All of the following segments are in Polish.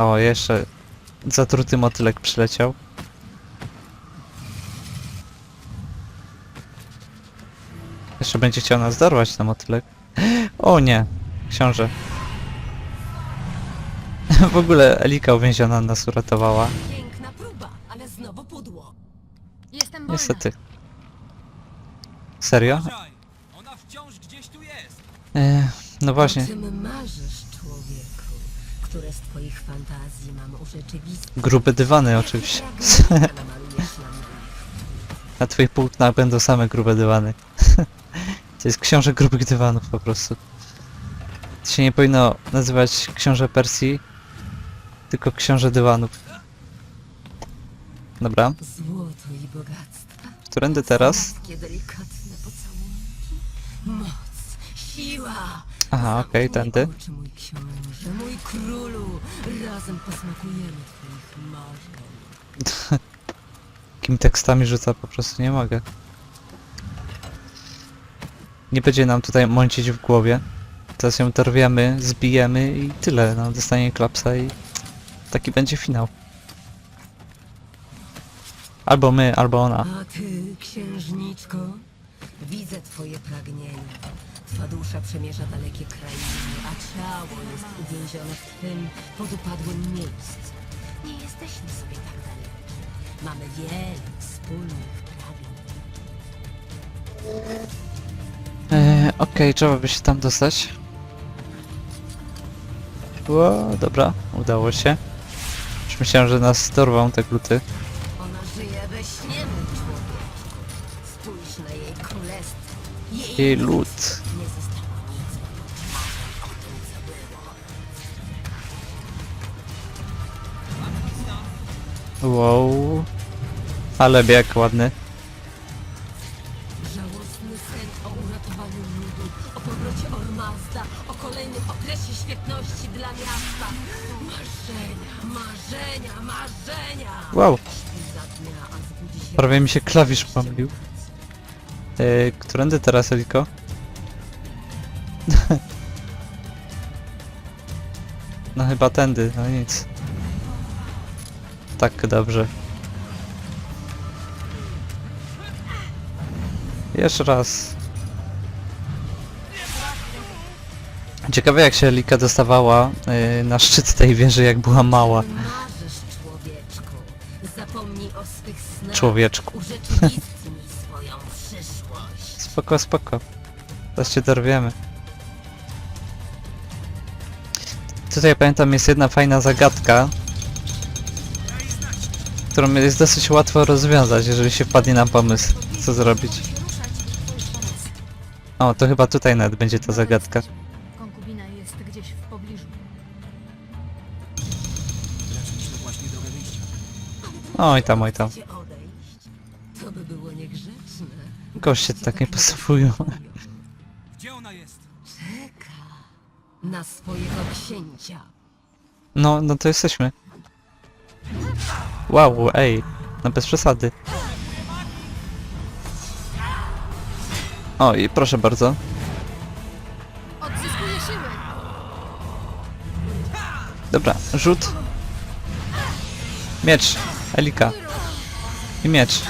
O, jeszcze zatruty motylek przyleciał. Jeszcze będzie chciał nas dorwać na motylek. O nie, książę. W ogóle Elika uwięziona nas uratowała. Piękna próba, ale znowu pudło. Jestem wolna. Niestety. Serio? Ona wciąż gdzieś tu jest! E, no właśnie, O czym marzysz? Które z twoich fantazji mam urzeczywistnić? grube dywany oczywiście. Namalujesz na mnie. Na twoich płótnach będą same grube dywany. To jest książę grubych dywanów po prostu. To się nie powinno nazywać książę Persji, tylko książę dywanów. Dobra, Złoto i bogactwa. którędy teraz? Słodkie, delikatne pocałunki. Moc, siła. Aha, okej, Zamknij tędy. Oczy, mój. Razem posmakujemy twoich marzeń. Jakimi tekstami rzuca po prostu nie mogę. Nie będzie nam tutaj mącić w głowie. Teraz ją dorwiemy, zbijemy i tyle. No, dostanie klapsa i taki będzie finał. Albo my, albo ona. A ty, księżniczko, widzę twoje pragnienie. Twa dusza przemierza dalekie krainy, a ciało jest uwięzione w tym podupadłym miejscu. Nie jesteśmy sobie tak dalecy. Mamy wiele wspólnych pragnień. Eee, Okej, trzeba by się tam dostać. Ło, dobra, udało się. Już myślałem, że nas dorwą te gluty. Ona żyje we śnie, człowieczku. Spójrz na jej królestwo. Jej lud. Wow. Ale bieg ładny. Żałosny sen o uratowaniu ludu, o powrocie Ormazda, o kolejnym okresie świetności dla miasta. Marzenia, marzenia, marzenia! Wow, Śpi za dnia, a zbudzi się... prawie mi się klawisz pomylił. Eee, którędy teraz, Eliko? no chyba tędy, no nic. Tak, dobrze. Jeszcze raz. Ciekawe jak się Elika dostawała yy, na szczyt tej wieży, jak była mała. Marzysz, człowieczku. Zapomnij o swych snach. Człowieczku. Urzeczywistnij swoją przyszłość. Spoko, spoko. Teraz cię dorwiemy. Tutaj pamiętam jest jedna fajna zagadka, którą jest dosyć łatwo rozwiązać, jeżeli się wpadnie na pomysł, co zrobić. To. O, to chyba tutaj nawet będzie ta zagadka. Konkubina jest gdzieś w pobliżu. Traciliśmy właśnie drogę wyjścia. Oj tam, oj tam. Chcecie odejść? To by było niegrzeczne. Goście tak nie posłuchują. Gdzie ona jest? Czeka na swojego księcia. No, no to jesteśmy. Wow, ej, no bez przesady. O, i proszę bardzo. Odzyskuję siły! Dobra, rzut. Miecz. Elika. I miecz.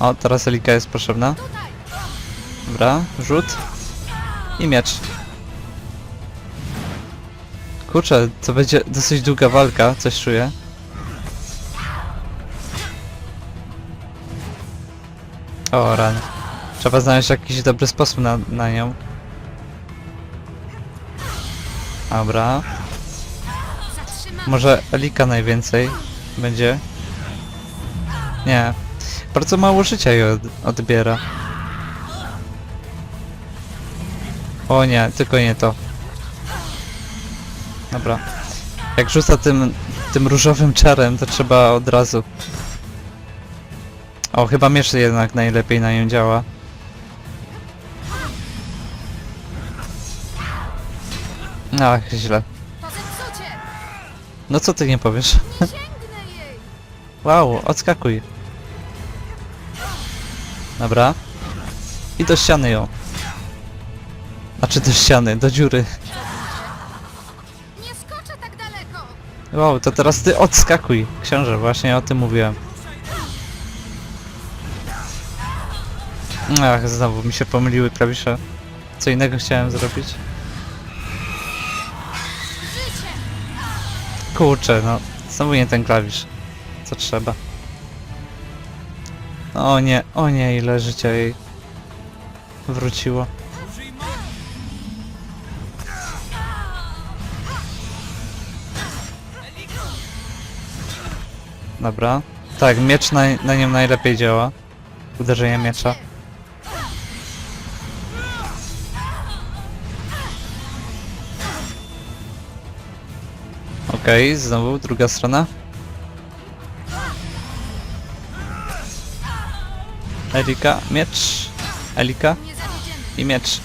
O, teraz Elika jest potrzebna. Dobra, rzut. I miecz. Kurczę, to będzie dosyć długa walka, coś czuję. O, rany. Trzeba znaleźć jakiś dobry sposób na, na nią. Dobra. Może Elika najwięcej będzie? Nie. Bardzo mało życia jej od, odbiera. O nie, tylko nie to. Dobra. Jak rzuca tym, tym różowym czarem, to trzeba od razu. O, chyba miecz jednak najlepiej na nią działa. Ach, źle. No co ty nie powiesz? Wow, odskakuj. Dobra. I do ściany ją. Znaczy do ściany, do dziury. Wow, to teraz ty odskakuj, książę, właśnie o tym mówiłem. Ach, znowu mi się pomyliły klawisze. Co innego chciałem zrobić. Kurczę, no. Znowu nie ten klawisz. Co trzeba. O nie, o nie, ile życia jej wróciło. Dobra. Tak, miecz na, na nią najlepiej działa. Uderzenie miecza. Okej, znowu druga strona. Elika, miecz. Elika i miecz.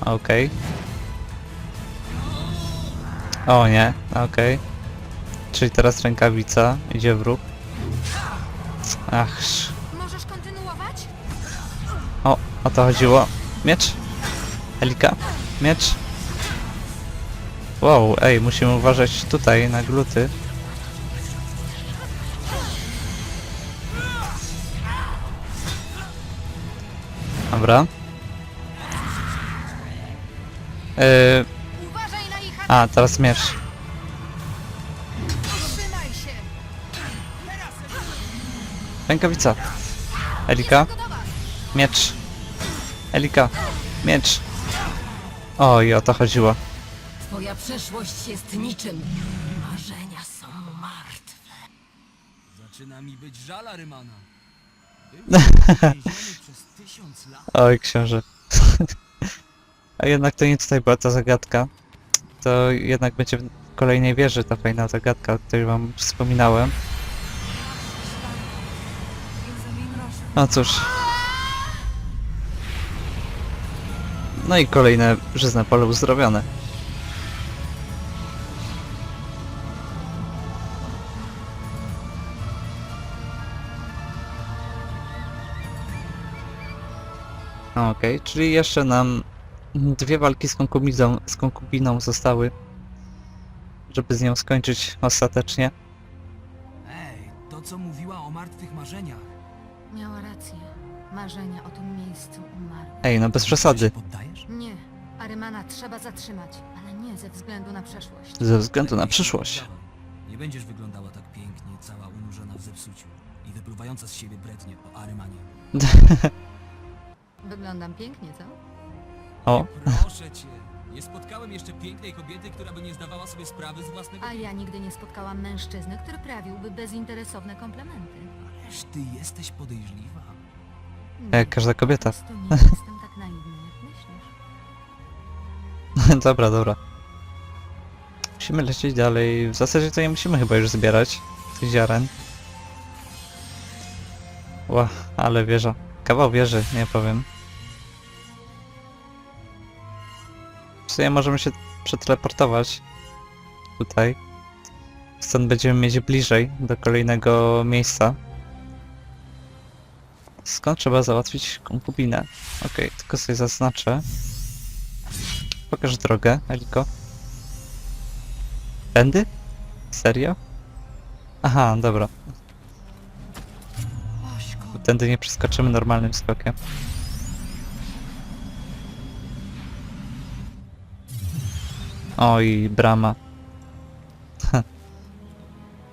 Okej. O nie, okej. Czyli teraz rękawica idzie w ruch. Ach, sz- Możesz kontynuować? o, o to chodziło. Miecz? Elika? Miecz? Wow, ej, musimy uważać tutaj na gluty. Dobra. Yy, a, teraz miecz. Rękawica. Elika? Miecz. Elika. Miecz. Oj, o to chodziło. Twoja przeszłość jest niczym. Marzenia są martwe. Zaczyna mi być żal Arymana. Był więziony przez tysiąc lat. Oj, książę. A jednak to nie tutaj była ta zagadka. To jednak będzie w kolejnej wieży ta fajna zagadka, o której wam wspominałem. No cóż. No i kolejne żyzne pole uzdrowione. Okej, czyli jeszcze nam dwie walki z konkubiną, z konkubiną zostały, żeby z nią skończyć ostatecznie. Ej, to co mówiła o martwych marzeniach. Miała rację. Marzenia o tym miejscu umarły. Ej, no bez przesady. poddajesz? Nie. Arymana trzeba zatrzymać, ale nie ze względu na przeszłość. Ze względu na przyszłość. Nie będziesz wyglądała tak pięknie, cała unurzona w zepsuciu i wypluwająca z siebie brednie o Arymanie. Wyglądam pięknie, co? O, Proszę cię, nie spotkałem jeszcze pięknej kobiety, która by nie zdawała sobie sprawy z własnego... A ja nigdy nie spotkałam mężczyzny, który prawiłby bezinteresowne komplementy. Ależ ty jesteś podejrzliwa. Nie, jak każda kobieta. po prostu nie jestem tak naiwna, jak myślisz. dobra, dobra. Musimy lecieć dalej. W zasadzie to nie musimy chyba już zbierać tych ziaren. Ła, ale wieża. Kawał wieży, nie powiem. W sumie możemy się przeteleportować tutaj. Stąd będziemy mieć bliżej do kolejnego miejsca. Skąd trzeba załatwić konkubinę? Okej, tylko sobie zaznaczę. Pokaż drogę, Eliko. Tędy? Serio? Aha, dobra. Tędy nie przeskoczymy normalnym skokiem. Oj, brama.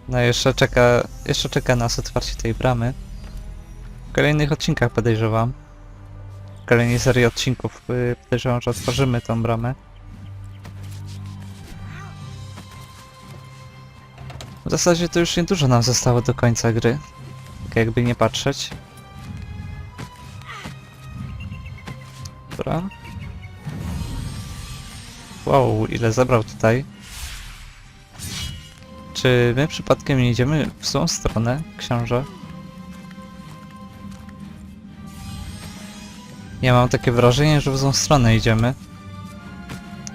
No jeszcze czeka, jeszcze czeka nas otwarcie tej bramy. W kolejnych odcinkach podejrzewam. W kolejnej serii odcinków y, podejrzewam, że otworzymy tą bramę. W zasadzie to już niedużo nam zostało do końca gry. Tak jakby nie patrzeć. Dobra. Wow, ile zabrał tutaj. Czy my przypadkiem nie idziemy w tą stronę, książę? Ja mam takie wrażenie, że w tą stronę idziemy.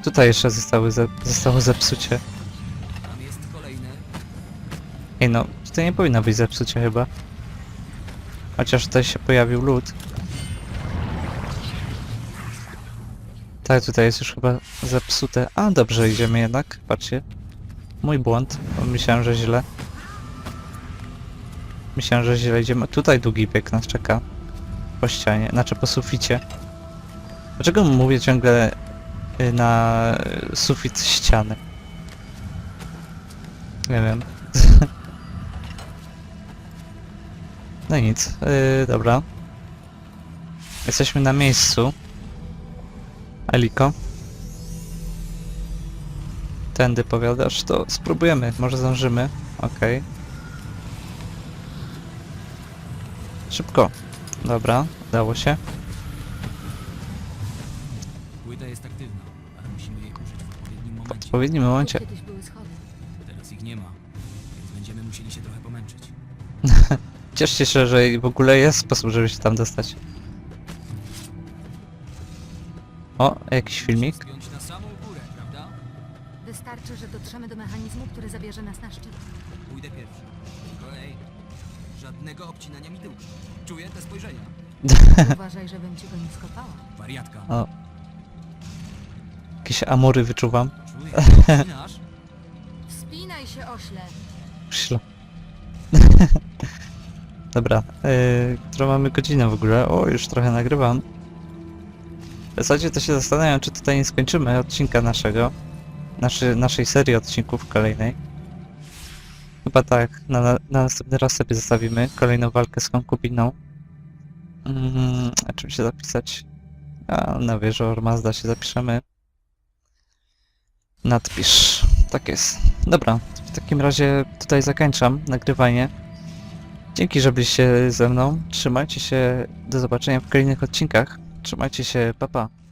Tutaj jeszcze zostały ze zostało zepsucie. Tam jest kolejne. Ej no, tutaj nie powinno być zepsucie chyba. Chociaż tutaj się pojawił lód. Tak, tutaj jest już chyba zepsute. A, dobrze, idziemy jednak. Patrzcie. mój błąd, bo myślałem, że źle. Myślałem, że źle idziemy. Tutaj długi bieg nas czeka. Po ścianie, znaczy po suficie. Dlaczego mówię ciągle y, na sufit ściany? Nie wiem. no nic, yy, dobra. Jesteśmy na miejscu. Eliko. Tędy powiadasz, to spróbujemy, może zdążymy. Okej. Szybko. Dobra, udało się. Płyta jest aktywna, ale musimy jej użyć w odpowiednim W momencie. odpowiednim momencie. Kiedyś były schody. Teraz ich nie ma, więc będziemy musieli się trochę pomęczyć. Cieszcie się, że w ogóle jest sposób, żeby się tam dostać. O, jakiś filmik. Spiąć na samą górę, prawda? Wystarczy, że dotrzemy do mechanizmu, który zabierze nas na szczyt. Pójdę pierwszy. Żadnego obcinania mi tyłka. Czuję te spojrzenia. Uważaj, żebym ci go nie skopała. Wariatka. O. Jakieś amury wyczuwam. Czuję, obcinasz? Wspinaj się, ośle! Szlo. Dobra, yy, którą mamy godzinę w ogóle? O, już trochę nagrywam. W zasadzie to się zastanawiam, czy tutaj nie skończymy odcinka naszego. Naszy, naszej serii odcinków kolejnej. Chyba tak, na, na, na następny raz sobie zostawimy kolejną walkę z konkubiną. Mm, a czym się zapisać? A na wieżę Ormazda się zapiszemy. Nadpisz. Tak jest. Dobra, w takim razie tutaj zakończam nagrywanie. Dzięki, że byliście ze mną. Trzymajcie się. Do zobaczenia w kolejnych odcinkach. Trzymajcie się. Pa pa.